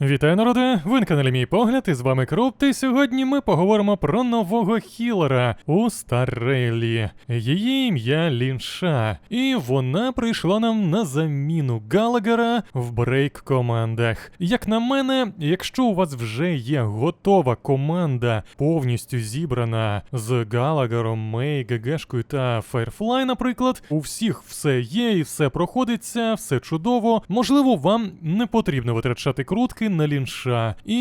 Вітаю, народи! Ви на каналі Мій Погляд, і з вами Круп, і сьогодні ми поговоримо про нового хілера у Старрелі. Її ім'я Лінша, і вона прийшла нам на заміну Галагера в брейк командах. Як на мене, якщо у вас вже є готова команда, повністю зібрана з Галагером, Мей, ГГшкою та Firefly, наприклад, у всіх все є і все проходиться, все чудово. Можливо, вам не потрібно витрачати крутки на лінша, і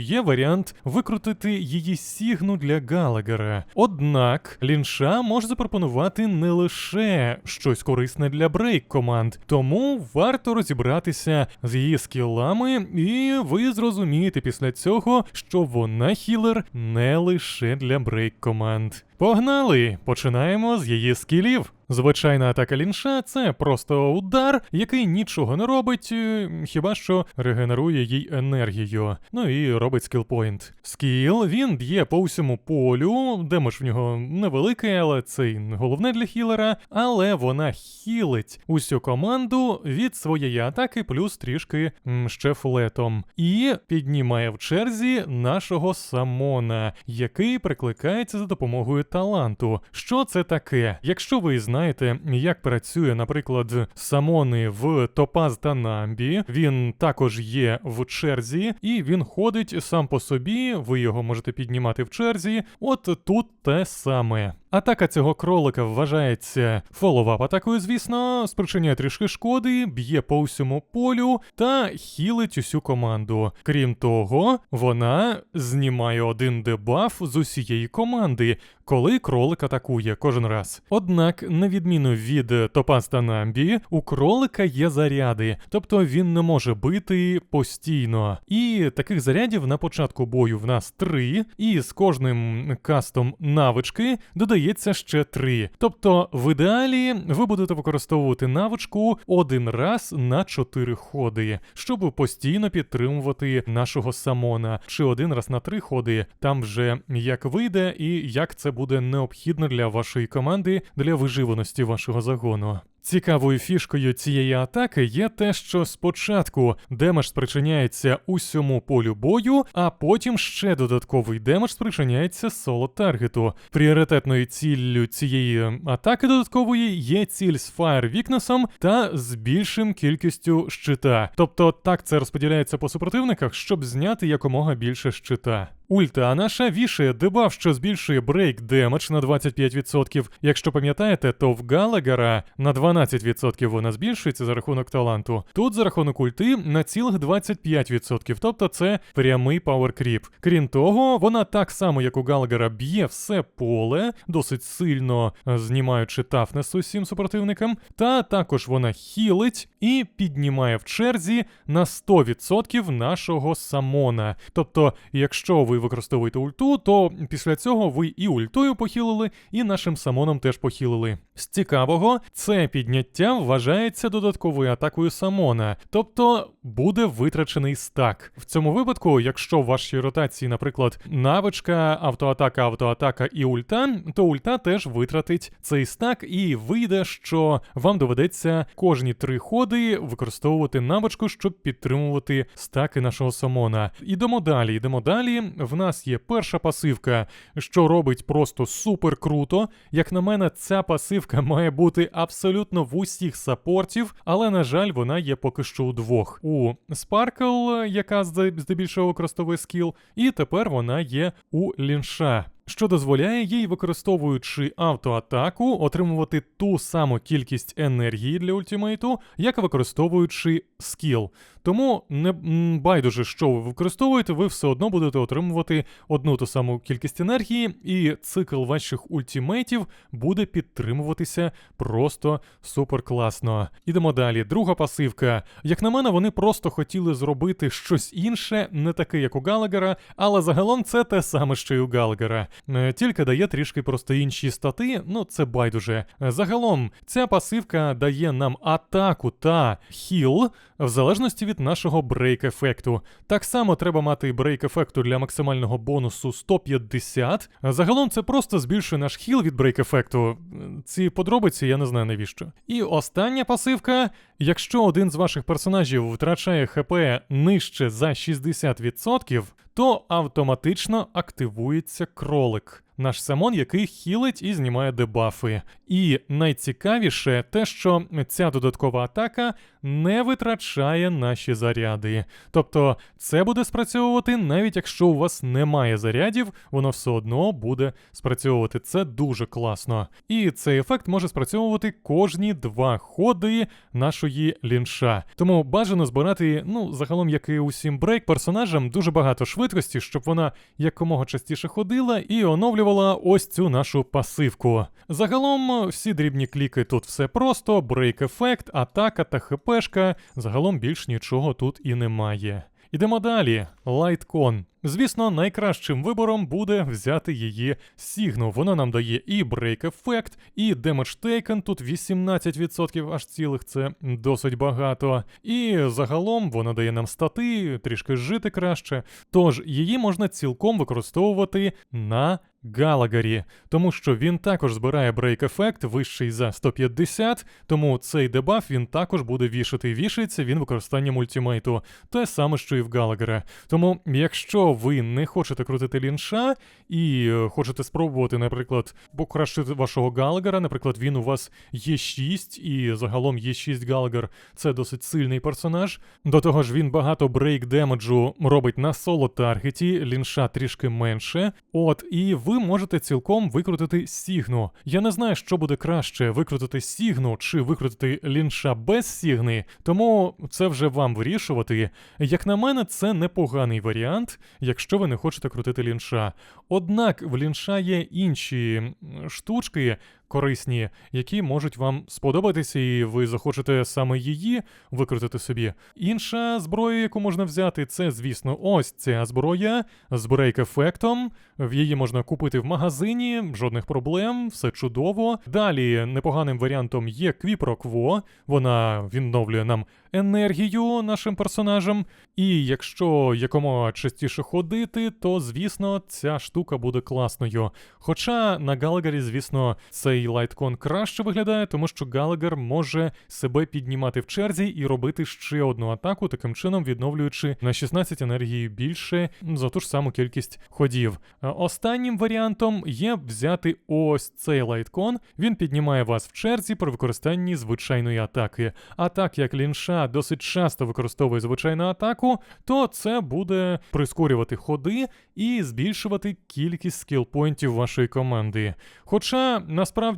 є варіант викрутити її сігну для Галагера. Однак лінша може запропонувати не лише щось корисне для брейк команд, тому варто розібратися з її скілами, і ви зрозумієте після цього, що вона хілер не лише для брейк команд. Погнали! Починаємо з її скілів. Звичайна атака лінша це просто удар, який нічого не робить, е, хіба що регенерує їй енергію. Ну і робить скілпойнт. Скіл він б'є по всьому полю, демедж в нього невеликий, але це й не головне для хілера. Але вона хілить усю команду від своєї атаки, плюс трішки м, ще флетом. І піднімає в черзі нашого самона, який прикликається за допомогою таланту. Що це таке? Якщо ви знаєте, як працює, наприклад, самони в Топаз та Намбі, він також є в черзі, і він ходить сам по собі. Ви його можете піднімати в черзі. От тут те саме. Атака цього кролика вважається фоловап атакою, звісно, спричиняє трішки шкоди, б'є по всьому полю та хілить усю команду. Крім того, вона знімає один дебаф з усієї команди, коли кролик атакує кожен раз. Однак, на відміну від Топаз та Намбі, у кролика є заряди, тобто він не може бити постійно. І таких зарядів на початку бою в нас три, і з кожним кастом навички додається ще три. Тобто, в ідеалі ви будете використовувати навичку один раз на чотири ходи, щоб постійно підтримувати нашого самона, чи один раз на три ходи, там вже як вийде і як це буде необхідно для вашої команди для виживаності вашого загону. Цікавою фішкою цієї атаки є те, що спочатку демедж спричиняється усьому полю бою, а потім ще додатковий демедж спричиняється соло таргету. Пріоритетною ціллю цієї атаки додаткової є ціль з фаєр вікнесом та з більшим кількістю щита. Тобто так це розподіляється по супротивниках, щоб зняти якомога більше щита. Ульта наша вішає дебаф, що збільшує брейк демедж на 25%. Якщо пам'ятаєте, то в Галагера на 12% вона збільшується за рахунок таланту. Тут за рахунок ульти на цілих 25%, тобто це прямий пауеркріп. Крім того, вона так само, як у Галагера, б'є все поле, досить сильно е, знімаючи тафнес усім супротивникам, та також вона хілить і піднімає в черзі на 100% нашого самона. Тобто, якщо ви використовуєте ульту, то після цього ви і ультою похилили, і нашим самоном теж похилили. З цікавого, це підняття вважається додатковою атакою самона, тобто буде витрачений стак. В цьому випадку, якщо в вашій ротації, наприклад, навичка, автоатака, автоатака і ульта, то ульта теж витратить цей стак, і вийде, що вам доведеться кожні три ходи використовувати навичку, щоб підтримувати стаки нашого самона. Ідемо далі, йдемо далі. В нас є перша пасивка, що робить просто супер круто. Як на мене, ця пасивка має бути абсолютно в усіх саппортів, але на жаль, вона є поки що у двох. У Sparkle, яка здебільшого використовує скіл, і тепер вона є у лінша. Що дозволяє їй, використовуючи автоатаку, отримувати ту саму кількість енергії для ультимейту, як використовуючи скіл. Тому не байдуже, що ви використовуєте, ви все одно будете отримувати одну ту саму кількість енергії, і цикл ваших ультимейтів буде підтримуватися просто супер класно. Ідемо далі. Друга пасивка. Як на мене, вони просто хотіли зробити щось інше, не таке, як у Галагера, але загалом це те саме, що й у Галагера. Е, Тільки дає трішки просто інші стати, ну це байдуже. Е, Загалом, ця пасивка дає нам атаку та хіл в залежності від нашого брейк-ефекту. Так само треба мати брейк-ефекту для максимального бонусу 150. Загалом це просто збільшує наш хіл від брейк-ефекту. Ці подробиці я не знаю навіщо. І остання пасивка, Якщо один з ваших персонажів втрачає ХП нижче за 60%, то автоматично активується кролик. Наш Самон, який хілить і знімає дебафи. І найцікавіше те, що ця додаткова атака не витрачає наші заряди. Тобто це буде спрацьовувати навіть якщо у вас немає зарядів, воно все одно буде спрацьовувати. Це дуже класно. І цей ефект може спрацьовувати кожні два ходи нашої лінша. Тому бажано збирати, ну, загалом, як і усім брейк персонажам, дуже багато швидкості, щоб вона якомога частіше ходила і оновлювала ось цю нашу пасивку. Загалом, всі дрібні кліки тут все просто, брейк ефект, атака та хпшка. Загалом більш нічого тут і немає. Ідемо далі. Лайткон. Звісно, найкращим вибором буде взяти її Сігну. Вона нам дає і брейк ефект, і Damage Taken, тут 18% аж цілих, це досить багато. І загалом вона дає нам стати, трішки жити краще. Тож її можна цілком використовувати на Галагарі, тому що він також збирає брейк ефект вищий за 150, тому цей дебаф він також буде вішати. Вішається він використання мультімейту, те саме, що і в Галагера. Тому, якщо ви не хочете крутити лінша і е, хочете спробувати, наприклад, покращити вашого Галагера, наприклад, він у вас є 6, і загалом є 6 Галагер, це досить сильний персонаж. До того ж, він багато брейк демеджу робить на соло таргеті, лінша трішки менше. От, і ви можете цілком викрутити Сігну. Я не знаю, що буде краще викрутити Сігну чи викрутити лінша без Сігни, тому це вже вам вирішувати. Як на мене, це непоганий варіант, якщо ви не хочете крутити лінша. Однак в лінша є інші штучки. Корисні, які можуть вам сподобатися, і ви захочете саме її викрутити собі. Інша зброя, яку можна взяти, це, звісно, ось ця зброя з брейк-ефектом. В її можна купити в магазині, жодних проблем, все чудово. Далі непоганим варіантом є Квіпрокво, вона відновлює нам енергію нашим персонажам. І якщо якомога частіше ходити, то звісно ця штука буде класною. Хоча на Галагері, звісно, цей лайткон краще виглядає, тому що Галагер може себе піднімати в черзі і робити ще одну атаку, таким чином відновлюючи на 16 енергії більше за ту ж саму кількість ходів. Останнім варіантом є взяти ось цей лайткон. Він піднімає вас в черзі при використанні звичайної атаки. А так як лінша досить часто використовує звичайну атаку, то це буде прискорювати ходи і збільшувати кількість скілпойнтів вашої команди. Хоча насправді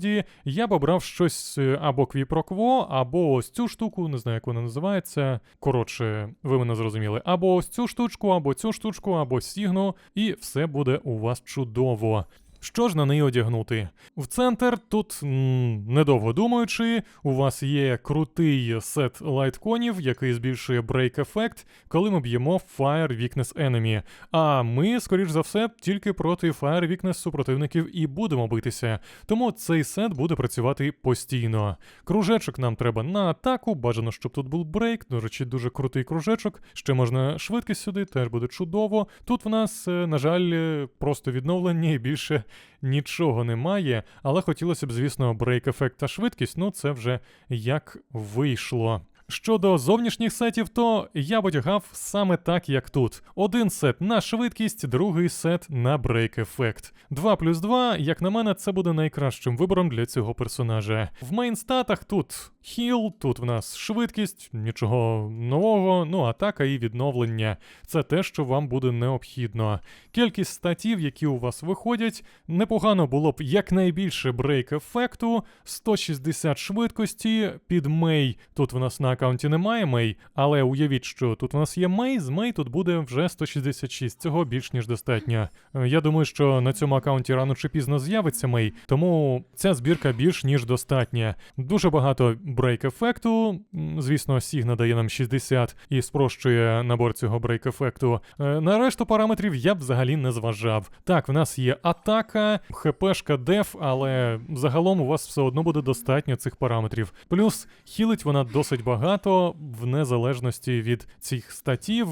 я б обрав щось е, або квіпрокво, або ось цю штуку, не знаю, як вона називається. Коротше, ви мене зрозуміли. Або ось цю штучку, або цю штучку, або сігну, і все буде у вас чудово. Що ж на неї одягнути? В центр тут, недовго думаючи, у вас є крутий сет лайтконів, який збільшує брейк ефект, коли ми б'ємо Fire Weakness Enemy. А ми, скоріш за все, тільки проти Fire Weakness супротивників і будемо битися. Тому цей сет буде працювати постійно. Кружечок нам треба на атаку, бажано, щоб тут був брейк. До речі, дуже крутий кружечок. Ще можна швидкість сюди, теж буде чудово. Тут в нас, е, на жаль, е, просто відновлення і більше нічого немає, але хотілося б, звісно, брейк ефект та швидкість, ну це вже як вийшло. Щодо зовнішніх сетів, то я одягав саме так, як тут. Один сет на швидкість, другий сет на брейк ефект. 2 плюс 2, як на мене, це буде найкращим вибором для цього персонажа. В мейнстатах тут хіл, тут в нас швидкість, нічого нового, ну атака і відновлення. Це те, що вам буде необхідно. Кількість статів, які у вас виходять, непогано було б якнайбільше брейк ефекту, 160 швидкості під мей. Тут в нас на аккаунті немає мей, але уявіть, що тут у нас є мей, з мей тут буде вже 166. Цього більш ніж достатньо. Е, Я думаю, що на цьому аккаунті рано чи пізно з'явиться мей, тому ця збірка більш ніж достатня. Дуже багато брейк ефекту. Звісно, Сігна дає нам 60 і спрощує набор цього брейк ефекту. Е, На решту параметрів я б взагалі не зважав. Так, в нас є атака, хпшка деф, але загалом у вас все одно буде достатньо цих параметрів. Плюс хілить вона досить багато. в незалежності від цих статів.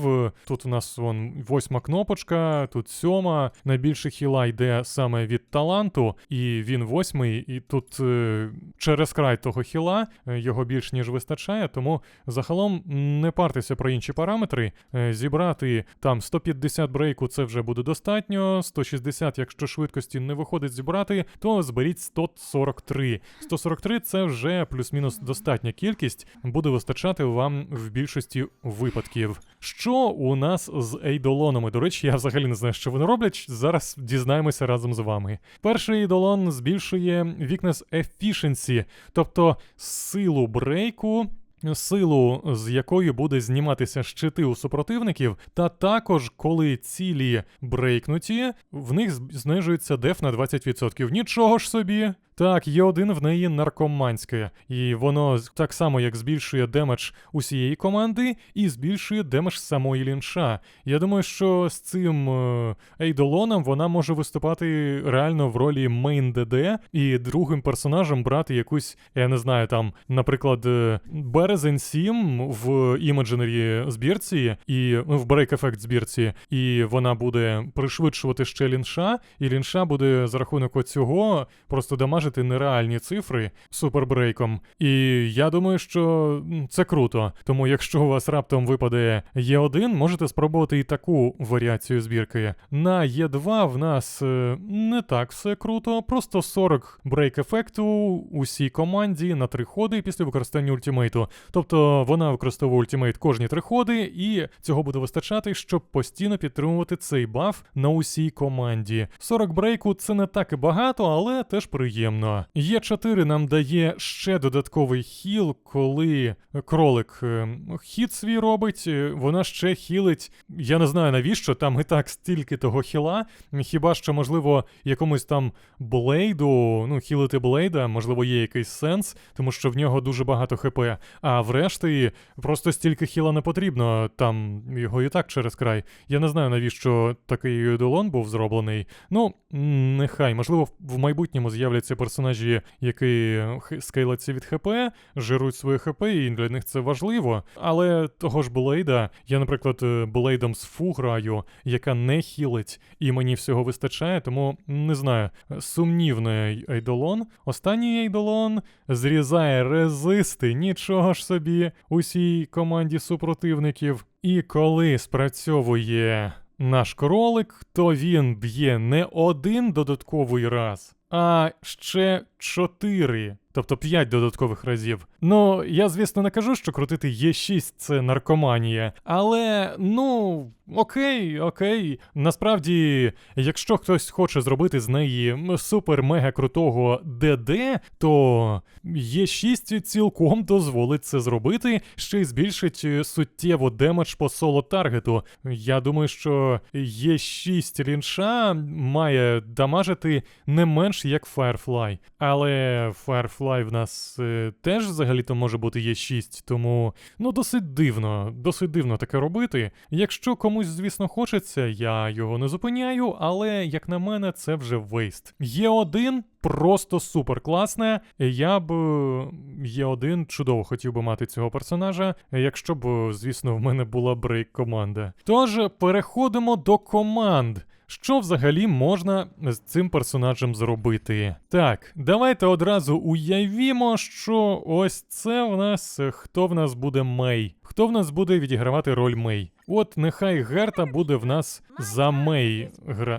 Тут у нас вон восьма кнопочка, тут сьома. Найбільше хіла йде саме від таланту, і він восьмий. І тут е, через край того хіла е, його більш ніж вистачає. Тому загалом не партеся про інші параметри. Е, Зібрати там 150 брейку це вже буде достатньо. 160, якщо швидкості не виходить зібрати, то зберіть 143. 143 це вже плюс-мінус достатня кількість, буде вистачати вам в більшості випадків. Що у нас з ейдолонами? До речі, я взагалі не знаю, що вони роблять. Зараз дізнаємося разом з вами. Перший ейдолон збільшує weakness efficiency, тобто силу брейку. Силу, з якою буде зніматися щити у супротивників, та також, коли цілі брейкнуті, в них знижується деф на 20%. Нічого ж собі. Так, є один в неї наркоманське, і воно так само як збільшує демедж усієї команди і збільшує демедж самої лінша. Я думаю, що з цим е, ейдолоном вона може виступати реально в ролі мейн ДД і другим персонажем брати якусь, я не знаю, там, наприклад, е, Березень 7 в Imaginary збірці і ну, в Break Effect збірці, і вона буде пришвидшувати ще лінша, і лінша буде за рахунок оцього просто дамажити нереальні цифри супербрейком. І я думаю, що це круто. Тому якщо у вас раптом випаде Є1, можете спробувати і таку варіацію збірки. На Є2 в нас е, не так все круто, просто 40 брейк ефекту усій команді на три ходи після використання ультимейту. Тобто вона використовує ультимейт кожні три ходи, і цього буде вистачати, щоб постійно підтримувати цей баф на усій команді. 40 брейку це не так і багато, але теж приємно. Є 4 нам дає ще додатковий хіл, коли кролик е, хід свій робить, е, вона ще хілить. Я не знаю навіщо, там і так стільки того хіла. Хіба що, можливо, якомусь там блейду, ну, хілити блейда, можливо, є якийсь сенс, тому що в нього дуже багато хп. А врешті просто стільки хіла не потрібно, там його і так через край. Я не знаю, навіщо такий ідолон був зроблений. Ну, нехай, можливо, в майбутньому з'являться персонажі, які х- скейлаться від ХП, жируть своє ХП, і для них це важливо. Але того ж Блейда, я, наприклад, е, Блейдом з Фу граю, яка не хілить, і мені всього вистачає, тому не знаю. Сумнівний ейдолон. Останній ейдолон зрізає резисти, нічого ж собі, усій команді супротивників. І коли спрацьовує наш кролик, то він б'є не один додатковий раз, а ще чотири. Тобто 5 додаткових разів. Ну, я, звісно, не кажу, що крутити Є6 це наркоманія. Але, ну, окей, окей. Насправді, якщо хтось хоче зробити з неї супер-мега крутого ДД, то Є6 цілком дозволить це зробити, ще й збільшить суттєво демедж по соло таргету. Я думаю, що Є6 рінша має дамажити не менш як Firefly. Але Firefly в нас е, теж взагалі-то може бути Є6, тому ну досить дивно, досить дивно таке робити. Якщо комусь, звісно, хочеться, я його не зупиняю, але як на мене, це вже вейст. Є один просто супер класне. Я б є один чудово хотів би мати цього персонажа, якщо б, звісно, в мене була брейк команда. Тож переходимо до команд. Що взагалі можна з цим персонажем зробити? Так, давайте одразу уявімо, що ось це в нас хто в нас буде Мей. Хто в нас буде відігравати роль Мей? От нехай Герта буде в нас за Мей гра.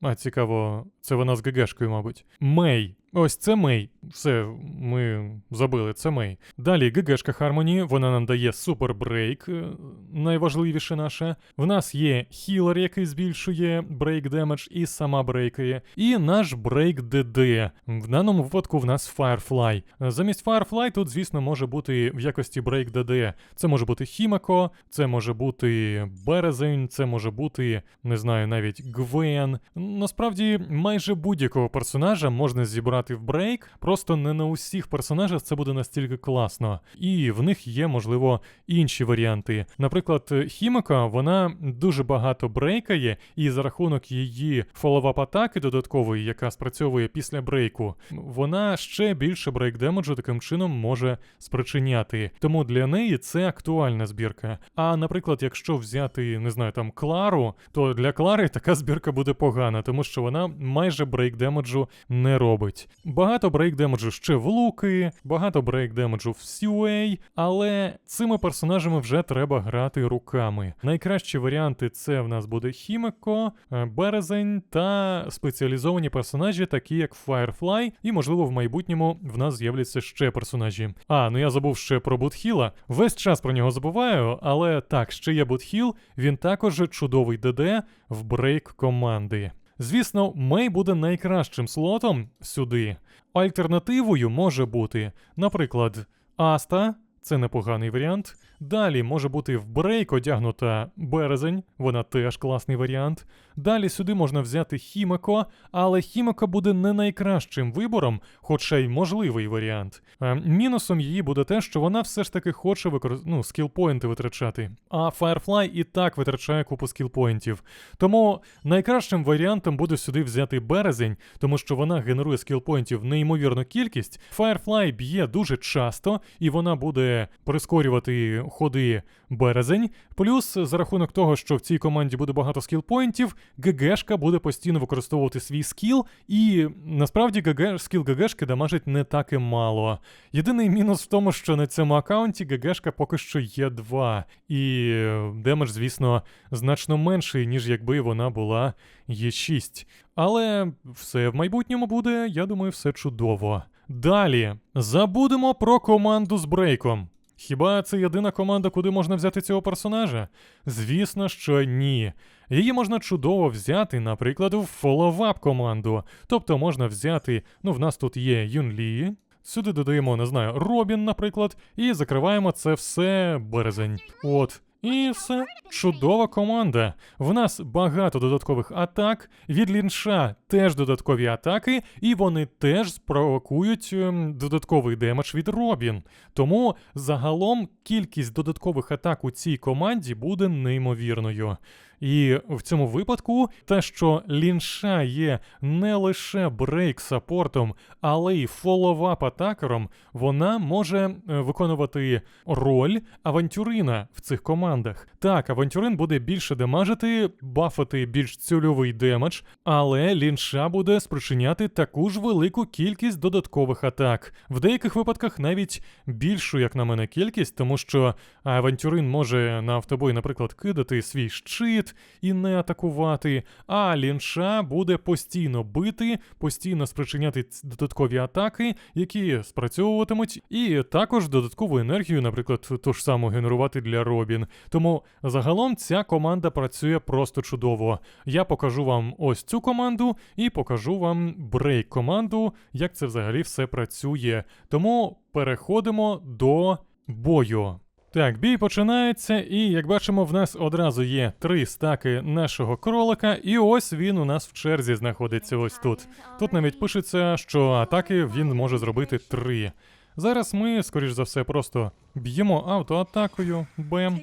А, цікаво, це вона з ГГшкою, мабуть. Мей. Ось це Мей. Все, ми забили, це Мей. Далі ГГшка Хармоні, вона нам дає супер брейк, е, найважливіше наше. В нас є хілер, який збільшує брейк демедж і сама брейкає. І наш брейк ДД. В даному випадку в нас Firefly. Замість Firefly тут, звісно, може бути в якості брейк ДД. Це може бути Хімако, це може бути Березень, це може бути, не знаю, навіть Гвен. Насправді, майже будь-якого персонажа можна зібрати в брейк, просто не на усіх персонажах це буде настільки класно. І в них є, можливо, інші варіанти. Наприклад, Хімика, вона дуже багато брейкає, і за рахунок її фоловап атаки додаткової, яка спрацьовує після брейку, вона ще більше брейк демеджу таким чином може спричиняти. Тому для неї це актуальна збірка. А наприклад, якщо взяти, не знаю, там Клару, то для Клари така збірка буде погана, тому що вона майже брейк демеджу не робить. Багато брейк демеджу ще в луки, багато брейк демеджу в Сюей, але цими персонажами вже треба грати руками. Найкращі варіанти це в нас буде Хімеко, е, Березень та спеціалізовані персонажі, такі як Firefly, і можливо в майбутньому в нас з'являться ще персонажі. А, ну я забув ще про Бутхіла. Весь час про нього забуваю, але так, ще є Бутхіл, він також чудовий ДД в брейк команди. Звісно, Мей буде найкращим слотом сюди. Альтернативою може бути, наприклад, Аста. Це непоганий варіант. Далі може бути в брейк одягнута березень, вона теж класний варіант. Далі сюди можна взяти Хімеко, але Хімеко буде не найкращим вибором, хоча й можливий варіант. А мінусом її буде те, що вона все ж таки хоче викор... ну, скілпоінти витрачати. А Firefly і так витрачає купу скілпоінтів. Тому найкращим варіантом буде сюди взяти березень, тому що вона генерує скілпоінтів неймовірну кількість. Firefly б'є дуже часто, і вона буде прискорювати ходи березень. Плюс, за рахунок того, що в цій команді буде багато скілпоінтів, ГГшка буде постійно використовувати свій скіл, і насправді ГГ, скіл ГГшки дамажить не так і мало. Єдиний мінус в тому, що на цьому аккаунті ГГшка поки що є 2, і демедж, звісно, значно менший, ніж якби вона була є 6. Але все в майбутньому буде, я думаю, все чудово. Далі забудемо про команду з брейком. Хіба це єдина команда, куди можна взяти цього персонажа? Звісно, що ні. Її можна чудово взяти, наприклад, в фоловап команду. Тобто можна взяти, ну, в нас тут є Юнлі. Сюди додаємо, не знаю, Робін, наприклад, і закриваємо це все березень. От. І все, чудова команда. В нас багато додаткових атак. Від лінша теж додаткові атаки, і вони теж спровокують ем, додатковий демедж від Робін. Тому загалом кількість додаткових атак у цій команді буде неймовірною. І в цьому випадку те, що лінша є не лише брейк саппортом, але й фолловап атакером, вона може е, виконувати роль авантюрина в цих командах. Так, авантюрин буде більше демажити, бафати більш цільовий демедж, але лінша буде спричиняти таку ж велику кількість додаткових атак. В деяких випадках навіть більшу, як на мене, кількість, тому що авантюрин може на автобой, наприклад, кидати свій щит і не атакувати, а лінша буде постійно бити, постійно спричиняти додаткові атаки, які спрацьовуватимуть, і також додаткову енергію, наприклад, ту ж саму генерувати для Робін. Тому загалом ця команда працює просто чудово. Я покажу вам ось цю команду і покажу вам брейк команду, як це взагалі все працює. Тому переходимо до бою. Так, бій починається, і як бачимо, в нас одразу є три стаки нашого кролика, і ось він у нас в черзі знаходиться ось тут. Тут навіть пишеться, що атаки він може зробити три. Зараз ми, скоріш за все, просто б'ємо автоатакою, бем.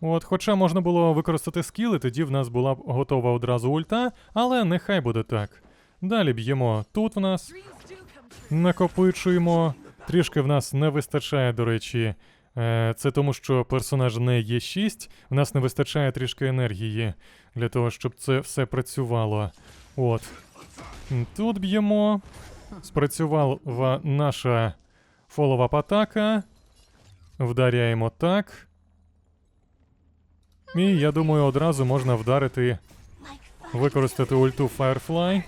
От, хоча можна було використати скіли, тоді в нас була б готова одразу ульта, але нехай буде так. Далі б'ємо тут в нас, накопичуємо. Трішки в нас не вистачає, до речі. Е, Це тому, що персонаж не є 6, в нас не вистачає трішки енергії для того, щоб це все працювало. От. Тут б'ємо. Спрацювала наша фолова атака. Вдаряємо так. І я думаю, одразу можна вдарити, використати ульту. Firefly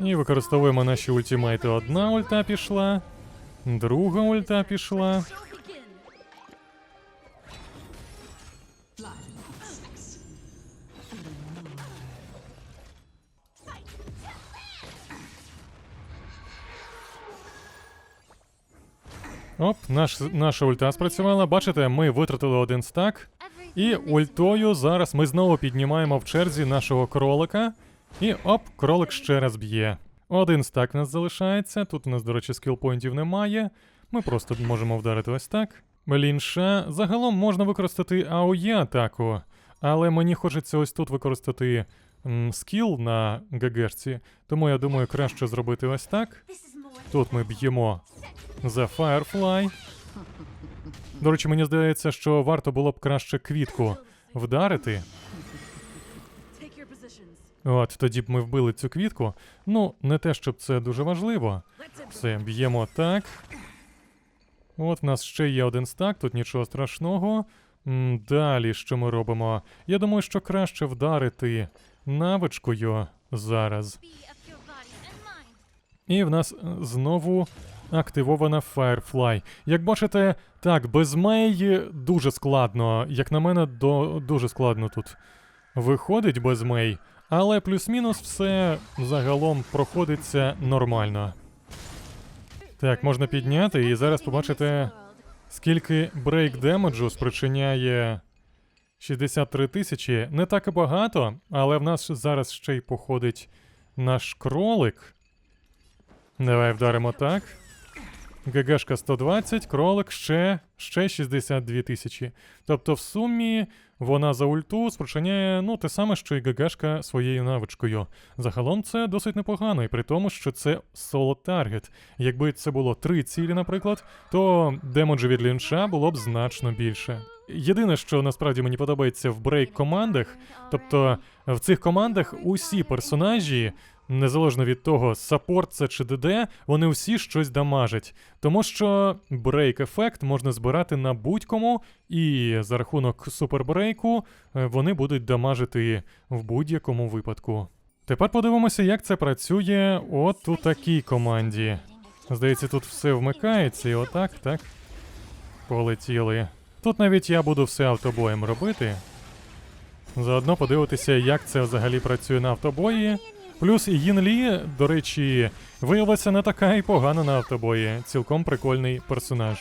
І використовуємо наші ультимейти. Одна ульта пішла, друга ульта пішла. Оп, наш, наша ульта спрацювала. Бачите, ми витратили один стак. І ультою зараз ми знову піднімаємо в черзі нашого кролика. І оп, кролик ще раз б'є. Один стак в нас залишається. Тут у нас, до речі, скілпоінтів немає. Ми просто можемо вдарити ось так. Лінша. Загалом можна використати АОЄ атаку, але мені хочеться ось тут використати м, скіл на ГГшці, тому я думаю, краще зробити ось так. Тут ми б'ємо за Firefly. До речі, мені здається, що варто було б краще квітку вдарити. От тоді б ми вбили цю квітку. Ну, не те, щоб це дуже важливо. Все, б'ємо так. От в нас ще є один стак, тут нічого страшного. М, Далі, що ми робимо? Я думаю, що краще вдарити навичкою зараз. І в нас е, знову активована Firefly. Як бачите, так, без Мей дуже складно. Як на мене, до, дуже складно тут виходить без Мей. Але плюс-мінус все загалом проходиться нормально. Так, можна підняти, і зараз побачите, скільки брейк демеджу спричиняє 63 тисячі. Не так і багато, але в нас зараз ще й походить наш кролик. Давай вдаримо так. ГГшка 120, кролик ще, ще 62 тисячі. Тобто, в сумі вона за ульту спричиняє ну те саме, що і ГГшка своєю навичкою. Загалом це досить непогано, і при тому, що це соло таргет. Якби це було три цілі, наприклад, то демоджу від лінча було б значно більше. Єдине, що насправді мені подобається в брейк командах, тобто в цих командах усі персонажі незалежно від того, саппорт це чи ДД, вони всі щось дамажать. Тому що брейк ефект можна збирати на будь-кому, і за рахунок супербрейку е, вони будуть дамажити в будь-якому випадку. Тепер подивимося, як це працює от у такій команді. Здається, тут все вмикається, і отак, так. Полетіли. Тут навіть я буду все автобоєм робити. Заодно подивитися, як це взагалі працює на автобої. Плюс Їн Лі, до речі, виявилася не така і погана на автобої. Цілком прикольний персонаж.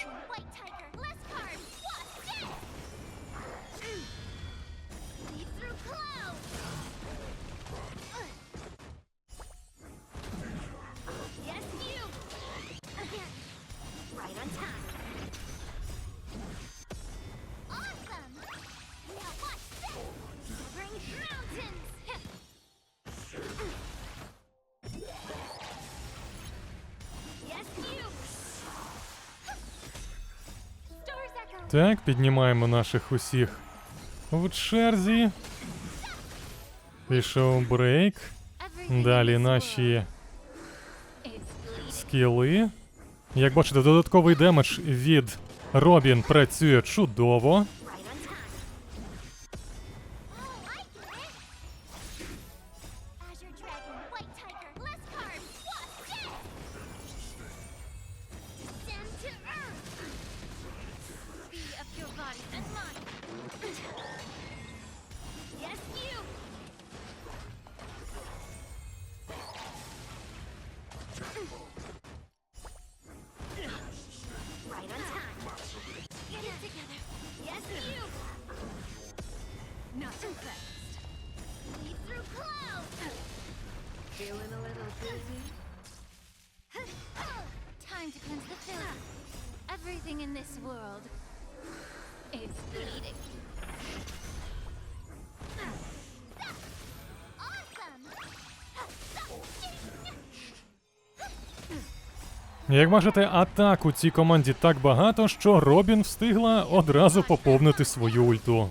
Так, піднімаємо наших усіх в черзі. Пішов брейк. Далі наші скіли. Як бачите, додатковий демедж від Робін працює чудово. Як бачите, атак у цій команді так багато, що Робін встигла одразу поповнити свою ульту.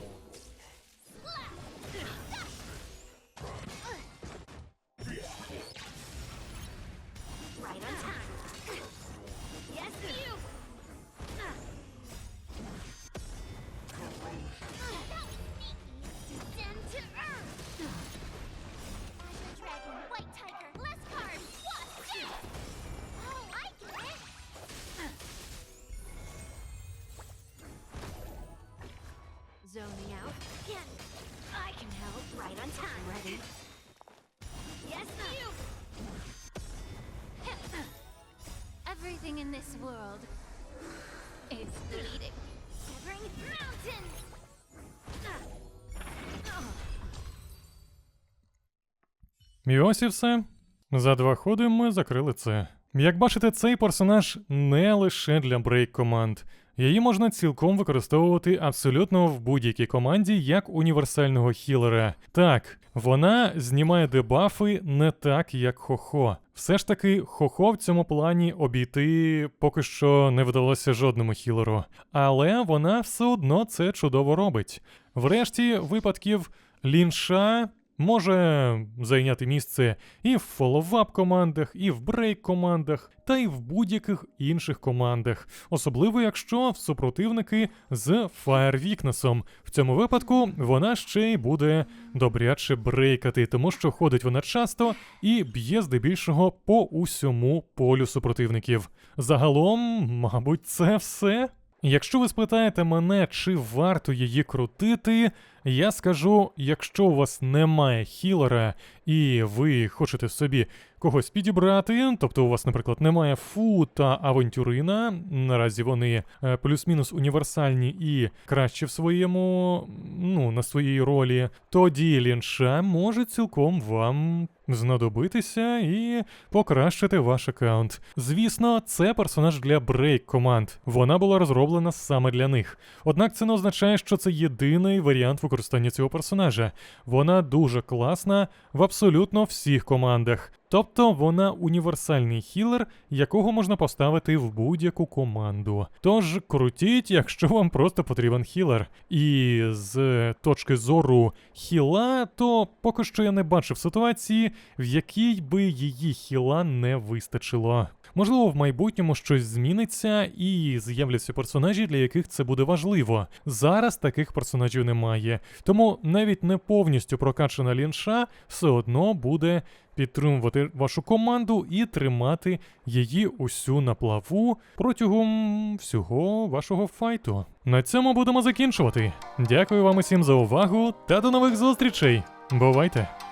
І ось і все. За два ходи ми закрили це. Як бачите, цей персонаж не лише для брейк команд. Її можна цілком використовувати абсолютно в будь-якій команді як універсального хілера. Так, вона знімає дебафи не так, як Хохо. Все ж таки, Хохо в цьому плані обійти поки що не вдалося жодному хілеру. Але вона все одно це чудово робить. Врешті випадків лінша може зайняти місце і в фолловап командах, і в брейк командах, та й в будь-яких інших командах, особливо якщо супротивники з фаєр-вікнесом. В цьому випадку вона ще й буде добряче брейкати, тому що ходить вона часто і б'є здебільшого по усьому полю супротивників. Загалом, мабуть, це все. Якщо ви спитаєте мене, чи варто її крутити, я скажу: якщо у вас немає хілера і ви хочете собі когось підібрати, тобто у вас, наприклад, немає фу та авантюрина, наразі вони е, плюс-мінус універсальні і краще в своєму, ну, на своїй ролі, тоді лінша може цілком вам знадобитися і покращити ваш аккаунт. Звісно, це персонаж для брейк команд. Вона була розроблена саме для них. Однак це не означає, що це єдиний варіант використання цього персонажа. Вона дуже класна в абсолютно всіх командах. Тобто вона універсальний хілер, якого можна поставити в будь-яку команду. Тож крутіть, якщо вам просто потрібен хілер. І з точки зору хіла, то поки що я не бачив ситуації, в якій би її хіла не вистачило. Можливо, в майбутньому щось зміниться і з'являться персонажі, для яких це буде важливо. Зараз таких персонажів немає. Тому навіть не повністю прокачана лінша все одно буде підтримувати вашу команду і тримати її усю на плаву протягом всього вашого файту. На цьому будемо закінчувати. Дякую вам усім за увагу та до нових зустрічей. Бувайте!